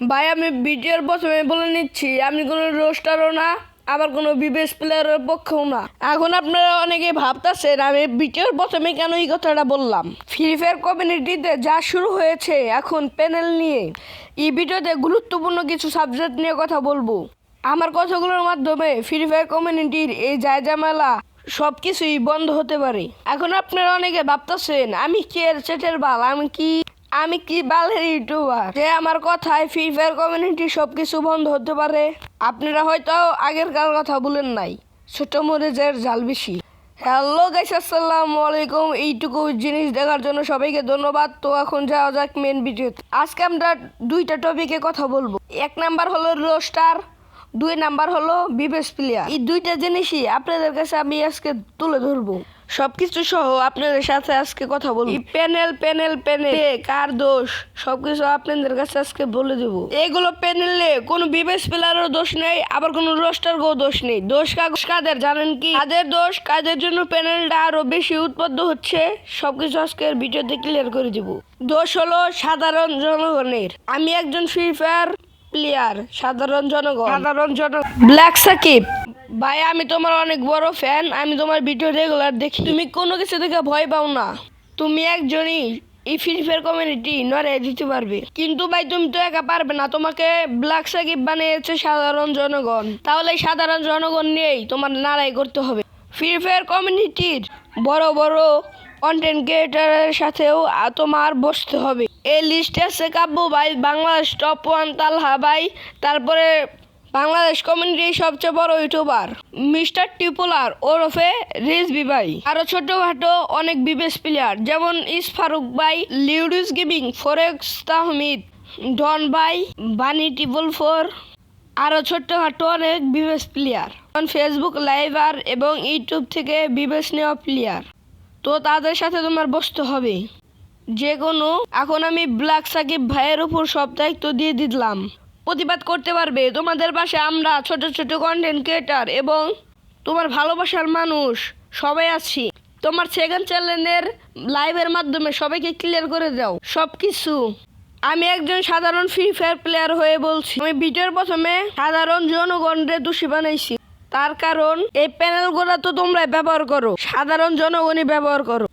ভাই, আমি ভিডিওর প্রথমে বলে নিচ্ছি, আমি কোনো রোস্টারও না, আবার কোনো বিবেশ প্লেয়ারের পক্ষেও না। এখন আপনারা অনেকে ভাবতেছেন, আমি ভিডিওর প্রথমে কেন এই কথাটা বললাম? ফ্রি ফায়ার কমিউনিটিতে যা শুরু হয়েছে, এখন প্যানেল নিয়ে, এই ভিডিওতে গুরুত্বপূর্ণ কিছু সাবজেক্ট নিয়ে কথা বলব। আমার কথাগুলোর মাধ্যমে ফ্রি ফায়ার কমিউনিটির এই যায় জামেলা সব কিছুই বন্ধ হতে পারে। এখন আপনারা অনেকে ভাবতেছেন, আমি কি এর চেটের বাল, আমি কি আমি কি বালের ইউটিউবার? যে আমার কথায় ফ্রি ফায়ার কমিউনিটি সব কিছু বন্ধ হতে পারে। আপনারা হয়তো আগেরকার কথা বলেন নাই। ছোট মরিচের জাল বেশি। হ্যালো গাইস আসসালামু আলাইকুম। এইটুকু জিনিস দেখার জন্য সবাইকে ধন্যবাদ। তো এখন যাওয়া যাক মেন ভিডিওতে আজকে আমরা দুইটা টপিকে কথা বলব। এক নাম্বার হলো রোস্টার দুই নাম্বার হলো বিবেশ প্লেয়ার। এই দুইটা জিনিসই আপনাদের কাছে আমি আজকে তুলে ধরবো। সবকিছু সহ আপনাদের সাথে আজকে কথা বলব। Panel panel panel. কার দোষ? সবকিছু আপনাদের কাছে আজকে বলে দেব। এগুলো প্যানেলে কোনো বিবেশ প্লেয়ারের দোষ নেই, আবার কোনো রোস্টার গো দোষ নেই। দোষ কাদের, জানেন কি? কাদের দোষ? কাদের জন্য প্যানেলটা আরও বেশি উৎপন্ন হচ্ছে? সবকিছু আজকের ভিডিওতে ক্লিয়ার করে দিব। দোষ হলো সাধারণ জনগণের। আমি একজন ফ্রি ফায়ার প্লেয়ার সাধারণ জনগণ। সাধারণ জন ব্ল্যাক সাকিব ভাই আমি তোমার অনেক বড় ফ্যান আমি তোমার ভিডিও রেগুলার দেখি। তুমি কোনো কিছু থেকে ভয় পাও না। তুমি একজনই এই ফ্রি ফায়ার কমিউনিটি নড়ে দিতে পারবে। কিন্তু ভাই তুমি তো একা পারবে না। তোমাকে ব্ল্যাক সাকিব বানিয়েছে সাধারণ জনগণ। তাহলে সাধারণ জনগণ নিয়েই তোমার লড়াই করতে হবে। ফ্রি ফায়ার কমিউনিটির বড় বড় কন্টেন্ট ক্রিয়েটারের সাথেও তোমার বসতে হবে। এই লিস্টে আছে কাব্য ভাই, বাংলাদেশ টপ ওয়ান তালহা ভাই, তারপরে বাংলাদেশ কমিউনিটির সবচেয়ে বড় ইউটিউবার মিস্টার টিপুলার ওরফে রিজবি ভাই। আরও ছোটখাটো অনেক বিবেশ প্লেয়ার যেমন ইস ফারুক ভাই, লিউডিস গেমিং ফরেক্স তাহমিদ, ডন ভাই, বানি টিপল ফোর। আরও ছোট্টখাটো অনেক বিবেস প্লেয়ার ফেসবুক লাইভার এবং ইউটিউব থেকে বিবেস নেওয়া প্লেয়ার তো তাদের সাথে তোমার বসতে হবে। যে কোনো, এখন আমি ব্ল্যাক সাকিব ভাইয়ের উপর সব দায়িত্ব দিয়ে দিলাম। প্রতিবাদ করতে পারবে। তোমাদের পাশে আমরা ছোট ছোট কন্টেন্ট ক্রিয়েটার এবং তোমার ভালোবাসার মানুষ। সবাই আছি। তোমার সেকেন্ড চ্যানেলের লাইভের মাধ্যমে সবাইকে ক্লিয়ার করে দাও। সব কিছু আমি একজন সাধারণ ফ্রি ফায়ার প্লেয়ার হয়ে বলছি। আমি ভিডিওর প্রথমে সাধারণ জনগণরে দোষী বানাইছি। তার কারণ, এই প্যানেলগুলো তো তোমরা ব্যবহার করো। সাধারণ জনগণই ব্যবহার করো।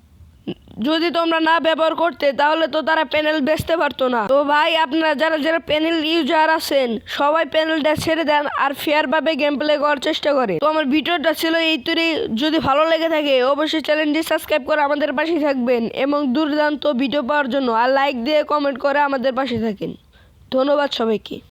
যদি তোমরা না ব্যবহার করতে, তাহলে তো তারা প্যানেল বেচতে পারতো না। তো ভাই, আপনারা যারা যারা প্যানেল ইউজার আছেন, সবাই প্যানেলটা ছেড়ে দেন আর ফেয়ার ভাবে গেম প্লে করার চেষ্টা করে। তো আমার ভিডিওটা ছিল এই তৈরি যদি ভালো লেগে থাকে, অবশ্যই চ্যানেলটি সাবস্ক্রাইব করে আমাদের পাশে থাকবেন এবং দুর্দান্ত ভিডিও পাওয়ার জন্য আর লাইক দিয়ে কমেন্ট করে আমাদের পাশে থাকেন। ধন্যবাদ সবাইকে।